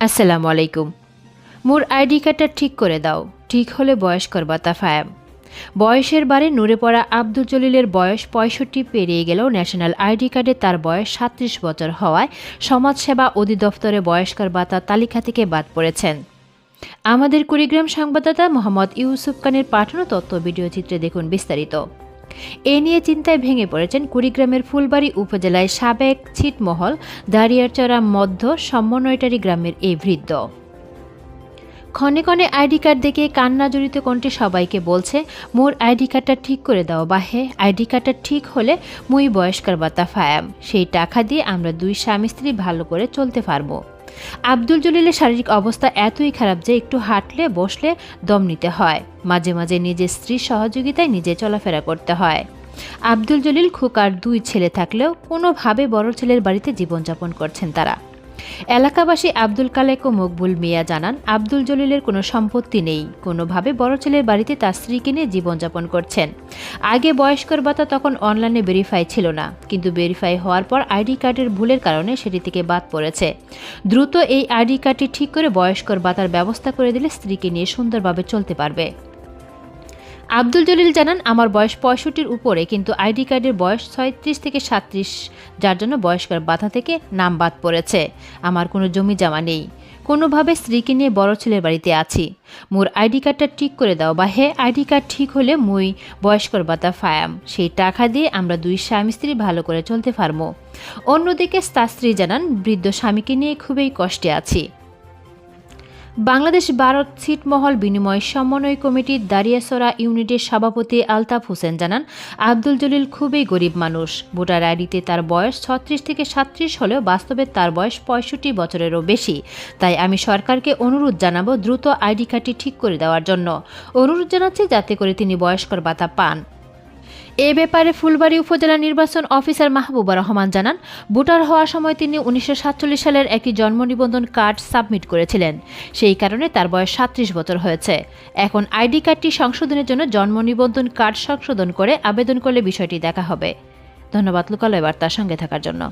আসসালামু আলাইকুম। মোর আইডি কার্ডটা ঠিক করে দাও। ঠিক হলে বয়স্কর বাতা ফায়াম। বয়সের বারে নুরে পড়া আব্দুল জলিলের বয়স পঁয়ষট্টি পেরিয়ে গেলেও ন্যাশনাল আইডি কার্ডে তার বয়স সাত্রিশ বছর হওয়ায় সমাজসেবা অধিদপ্তরে বয়স্কর বাতা তালিকা থেকে বাদ পড়েছেন। আমাদের কুড়িগ্রাম সংবাদদাতা মোহাম্মদ ইউসুফ খানের পাঠানো তথ্য ভিডিও চিত্রে দেখুন বিস্তারিত। এ নিয়ে চিন্তায় ভেঙে পড়েছেন কুড়িগ্রামের ফুলবাড়ি উপজেলায় সাবেক ছিটমহল, দাঁড়িয়ারচড়া মধ্য সমন্বয়টারি গ্রামের এই বৃদ্ধ। ক্ষণে ক্ষণে আইডি কার্ড দেখে কান্না জড়িত কণ্ঠে সবাইকে বলছে, মোর আইডি কার্ডটা ঠিক করে দাও বা হে আইডি কার্ডটা ঠিক হলে মুই বয়স্কার বাতা ফায়াম। সেই টাকা দিয়ে আমরা দুই স্বামী স্ত্রী ভালো করে চলতে পারব। আব্দুল জলিলের শারীরিক অবস্থা এতই খারাপ যে একটু হাঁটলে, বসলে দম নিতে হয়। মাঝে মাঝে নিজের স্ত্রীর সহযোগিতায় নিজে চলাফেরা করতে হয়। আব্দুল জলিল খোকার দুই ছেলে থাকলেও কোনোভাবে বড় ছেলের বাড়িতে জীবনযাপন করছেন তারা। এলাকাবাসী আব্দুল কালেক ও মকবুল মিয়া জানান, আব্দুল জলিলের কোনো সম্পত্তি নেই। কোনোভাবে বড় ছেলের বাড়িতে তার স্ত্রীকে নিয়ে জীবনযাপন করছেন। আগে বয়স্কর ভাতা তখন অনলাইনে ভেরিফাই ছিল না, কিন্তু ভেরিফাই হওয়ার পর আইডি কার্ডের ভুলের কারণে সেটি থেকে বাদ পড়েছে। দ্রুত এই আইডি কার্ডটি ঠিক করে বয়স্কর ভাতার ব্যবস্থা করে দিলে স্ত্রীকে নিয়ে সুন্দরভাবে চলতে পারবে। আব্দুল জলিল জানান, আমার বয়স পঁয়ষট্টির উপরে, কিন্তু আইডি কার্ডের বয়স ছয়ত্রিশ থেকে সাত্রিশ যার জন্য বয়স্কর বাধা থেকে নাম বাদ পড়েছে। আমার কোনো জমি জমা নেই। কোনোভাবে স্ত্রীকে নিয়ে বড় ছেলের বাড়িতে আছি। মোর আইডি কার্ডটা ঠিক করে দাও বা হে আইডি কার্ড ঠিক হলে মুই বয়স্কর বাতা ফায়াম। সেই টাকা দিয়ে আমরা দুই স্বামী স্ত্রী ভালো করে চলতে পারব। অন্যদিকে তার স্ত্রী জানান, বৃদ্ধ স্বামীকে নিয়ে খুবই কষ্টে আছি। বাংলাদেশ ভারত ছিটমহল বিনিময় সমন্বয় কমিটির দাঁড়িয়াসরা ইউনিটের সভাপতি আলতাফ হোসেন জানান, আব্দুল জলিল খুবই গরিব মানুষ। ভোটার আইডিতে তার বয়স ছত্রিশ থেকে সাত্রিশ হলেও বাস্তবে তার বয়স পঁয়ষট্টি বছরেরও বেশি। তাই আমি সরকারকে অনুরোধ জানাব দ্রুত আইডি কার্ডটি ঠিক করে দেওয়ার জন্য। অনুরোধ জানাচ্ছি যাতে করে তিনি বয়স্কর ভাতা পান। এ ব্যাপারে ফুলবাড়ী উপজেলা নির্বাচন অফিসার মাহবুবা রহমান জানান, ভোটার হওয়ার সময় তিনি উনিশশো সাতচল্লিশ সালের একটি জন্ম নিবন্ধন কার্ড সাবমিট করেছিলেন। সেই কারণে তার বয়স সাত্রিশ বছর হয়েছে। এখন আইডি কার্ডটি সংশোধনের জন্য জন্ম নিবন্ধন কার্ড সংশোধন করে আবেদন করলে বিষয়টি দেখা হবে। ধন্যবাদ, লোকালয় বার্তার সঙ্গে থাকার জন্য।